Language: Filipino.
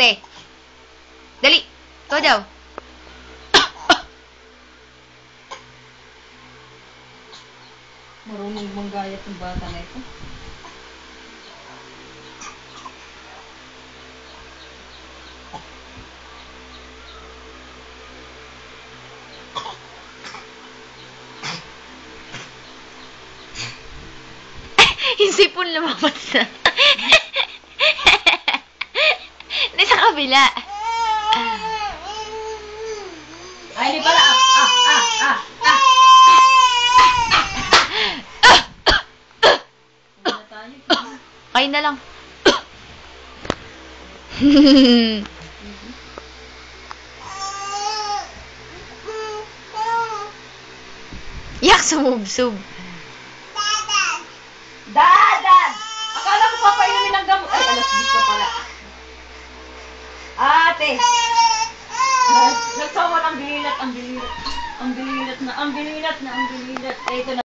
Te. Dali. Ikaw daw. Marunong manggayat ng bata na ito. Yung sipon lumabas na. Nasa kabila. Ay, di pala. Ah, ah, ah, ah, ah. Kayo na lang. Yak, sumubsub. Ate! Nagsawa ng bililat, ang bililat. Ang bililat na, ang bililat na, ang bililat. Eh, ito na.